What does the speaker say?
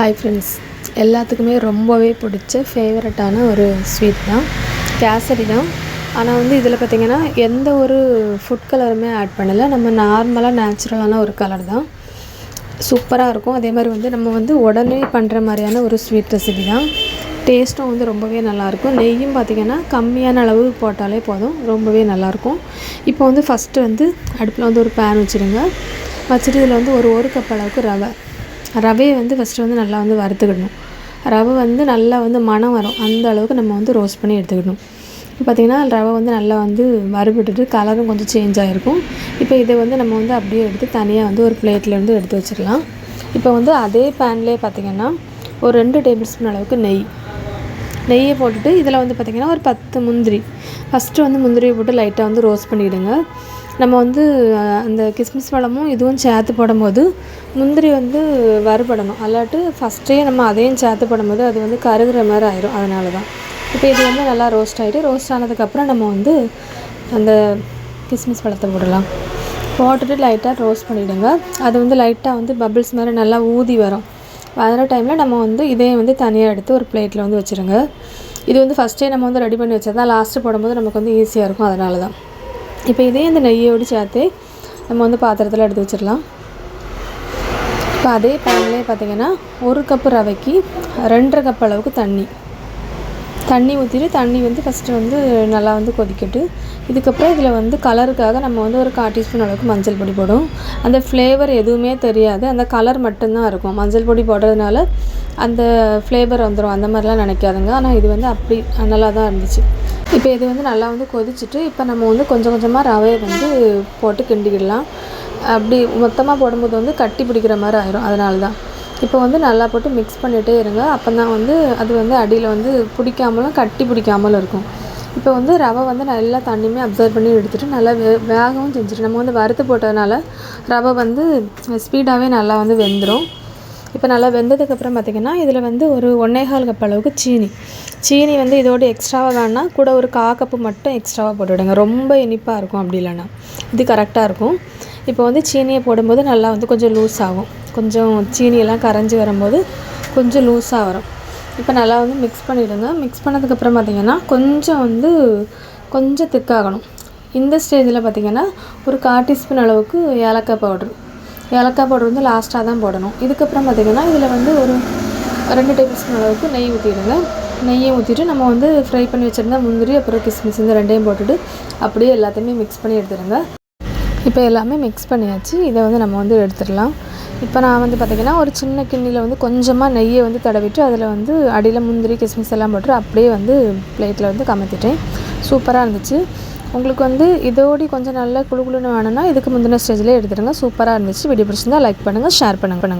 Hi friends எல்லாத்துக்குமே ரொம்பவே பிடிச்ச ஃபேவரட்டான ஒரு ஸ்வீட் தான். கேசரி தான். ஆனால் வந்து இதில் பார்த்திங்கன்னா எந்த ஒரு ஃபுட் கலருமே ஆட் பண்ணலை. நம்ம நார்மலாக நேச்சுரலான ஒரு கலர் தான். சூப்பராக இருக்கும். அதே மாதிரி வந்து நம்ம வந்து உடனே பண்ணுற மாதிரியான ஒரு ஸ்வீட் ரெசிபி தான். டேஸ்ட்டும் வந்து ரொம்பவே நல்லாயிருக்கும் நெய்யும் பார்த்திங்கன்னா கம்மியான அளவு போட்டாலே போதும். ரொம்பவே நல்லாயிருக்கும் இப்போ வந்து ஃபஸ்ட்டு வந்து அடுப்பில் வந்து ஒரு பேன் வச்சுருங்க. வச்சுட்டு இதில் வந்து ஒரு ஒரு கப் அளவுக்கு ரவை. ரவையை வந்து ஃபஸ்ட்டு வந்து நல்லா வந்து வறுத்துக்கிடணும் ரவை வந்து நல்லா வந்து மணம் வரும். அந்த அளவுக்கு நம்ம வந்து ரோஸ்ட் பண்ணி எடுத்துக்கணும். இப்போ பார்த்திங்கன்னா ரவை வந்து நல்லா வந்து வறுபட்டுட்டு கலரும் கொஞ்சம் சேஞ்ச் ஆகிருக்கும் இப்போ இதை வந்து நம்ம வந்து அப்படியே எடுத்து தனியாக வந்து ஒரு பிளேட்டில் வந்து எடுத்து வச்சிடலாம். இப்போ வந்து அதே பேன்லேயே பார்த்திங்கன்னா ஒரு ரெண்டு டேபிள் ஸ்பூன் அளவுக்கு நெய். நெய்யை போட்டுட்டு இதில் வந்து பார்த்திங்கன்னா ஒரு பத்து முந்திரி. ஃபஸ்ட்டு வந்து முந்திரியை போட்டு லைட்டாக வந்து ரோஸ்ட் பண்ணிவிடுங்க நம்ம வந்து அந்த கிஸ்மிஸ் பழமும் இதுவும் சேர்த்து போடும்போது முந்திரி வந்து வறுபடணும். அல்லாட்டு ஃபஸ்ட்டே நம்ம அதையும் சேர்த்து போடும்போது அது வந்து கருகிற மாதிரி ஆயிரும். அதனால தான் இப்போ இது வந்து நல்லா ரோஸ்ட் ஆகிட்டு ரோஸ்ட் ஆனதுக்கப்புறம் நம்ம வந்து அந்த கிஸ்மிஸ் பழத்தை போடலாம். போட்டுட்டு லைட்டாக ரோஸ்ட் பண்ணிவிடுங்க அது வந்து லைட்டாக வந்து பபிள்ஸ் மாதிரி நல்லா ஊதி வரும். வர டைமில் நம்ம வந்து இதையும் வந்து தனியாக எடுத்து ஒரு பிளேட்டில் வந்து வச்சுருங்க. இது வந்து ஃபஸ்ட்டே நம்ம வந்து ரெடி பண்ணி வச்சா தான் லாஸ்ட்டு போடும்போது நமக்கு வந்து ஈஸியாக இருக்கும். அதனால தான் இப்போ இதே இந்த நெய்யோடு சேர்த்து நம்ம வந்து பாத்திரத்தில் எடுத்து வச்சிடலாம். இப்போ அதே பேன்லேயே பார்த்தீங்கன்னா ஒரு கப்பு ரவைக்கு ரெண்டரை கப் அளவுக்கு தண்ணி. தண்ணி ஊற்றிட்டு தண்ணி வந்து ஃபஸ்ட்டு வந்து நல்லா வந்து கொதிக்கட்டு. இதுக்கப்புறம் இதில் வந்து கலருக்காக நம்ம வந்து ஒரு கால் டீஸ்பூன் அளவுக்கு மஞ்சள் பொடி போடும் அந்த ஃப்ளேவர் எதுவுமே தெரியாது. அந்த கலர் மட்டும்தான் இருக்கும். மஞ்சள் பொடி போடுறதுனால அந்த ஃப்ளேவர் வந்துடும் அந்த மாதிரிலாம் நினைக்காதுங்க. ஆனால் இது வந்து அப்படி நல்லா தான் இருந்துச்சு. இப்போ இது வந்து நல்லா வந்து கொதிச்சுட்டு இப்போ நம்ம வந்து கொஞ்சம் கொஞ்சமாக ரவையை வந்து போட்டு கிண்டிக்கிடலாம். அப்படி மொத்தமாக போடும்போது வந்து கட்டி பிடிக்கிற மாதிரி ஆயிரும். அதனால தான் இப்போ வந்து நல்லா போட்டு மிக்ஸ் பண்ணிகிட்டே இருங்க. அப்போ தான் வந்து அது வந்து அடியில் வந்து பிடிக்காமலும் கட்டி பிடிக்காமலும் இருக்கும். இப்போ வந்து ரவை வந்து நல்லா தண்ணியுமே அப்சர்வ் பண்ணி எடுத்துகிட்டு நல்லா வே வேகவும் செஞ்சுட்டு நம்ம வந்து வறுத்து போட்டதுனால ரவை வந்து ஸ்பீடாகவே நல்லா வந்து வெந்துடும் இப்போ நல்லா வெந்ததுக்கப்புறம் பார்த்திங்கன்னா இதில் வந்து ஒரு ஒன்றேகால் கப் அளவுக்கு சீனி. சீனி வந்து இதோட எக்ஸ்ட்ராவாக வேணால் கூட ஒரு கா கப்பு மட்டும் எக்ஸ்ட்ராவாக போட்டுவிடுங்க. ரொம்ப இனிப்பாக இருக்கும் அப்படி இல்லைன்னா. இது கரெக்டாக இருக்கும். இப்போ வந்து சீனியை போடும்போது நல்லா வந்து கொஞ்சம் லூஸ் ஆகும். கொஞ்சம் சீனியெல்லாம் கரைஞ்சி வரும்போது கொஞ்சம் லூஸாக வரும். இப்போ நல்லா வந்து மிக்ஸ் பண்ணிவிடுங்க. மிக்ஸ் பண்ணதுக்கப்புறம் பார்த்திங்கன்னா கொஞ்சம் வந்து கொஞ்சம் திக்காகணும் இந்த ஸ்டேஜில் பார்த்திங்கன்னா ஒரு கால் டீஸ்பூன் அளவுக்கு ஏலக்காய் பவுட்ரு ஏலக்காய் பவுடர் வந்து லாஸ்ட்டாக தான் போடணும். இதுக்கப்புறம் பார்த்திங்கன்னா இதில் வந்து ஒரு ரெண்டு டேபிள் ஸ்பூன் அளவுக்கு நெய் ஊற்றிடுங்க. நெய்யை ஊற்றிட்டு நம்ம வந்து ஃப்ரை பண்ணி வச்சுருந்தா முந்திரி அப்புறம் கிஸ்மிஸ் இந்த ரெண்டையும் போட்டுட்டு அப்படியே எல்லாத்தையுமே மிக்ஸ் பண்ணி எடுத்துடுங்க. இப்போ எல்லாமே மிக்ஸ் பண்ணியாச்சு. இதை வந்து நம்ம வந்து எடுத்துடலாம். இப்போ நான் வந்து பார்த்திங்கன்னா ஒரு சின்ன கிண்ணியில் வந்து கொஞ்சமாக நெய்யை வந்து தடவிட்டு அதில் வந்து அடியில் முந்திரி கிஸ்மிஸ் எல்லாம் போட்டு அப்படியே வந்து பிளேட்டில் வந்து கமத்திட்டேன். சூப்பராக இருந்துச்சு. உங்களுக்கு வந்து இதோடி கொஞ்சம் நல்லா குளு குளுன்னு வேணும்னா இதுக்கு முந்தின ஸ்டேஜ்லேயே எடுத்துடுங்க. சூப்பராக இருந்துச்சு. வீடியோ பிடிச்சிருந்தா லைக் பண்ணுங்கள் ஷேர் பண்ணுங்க. பண்ணுங்கள்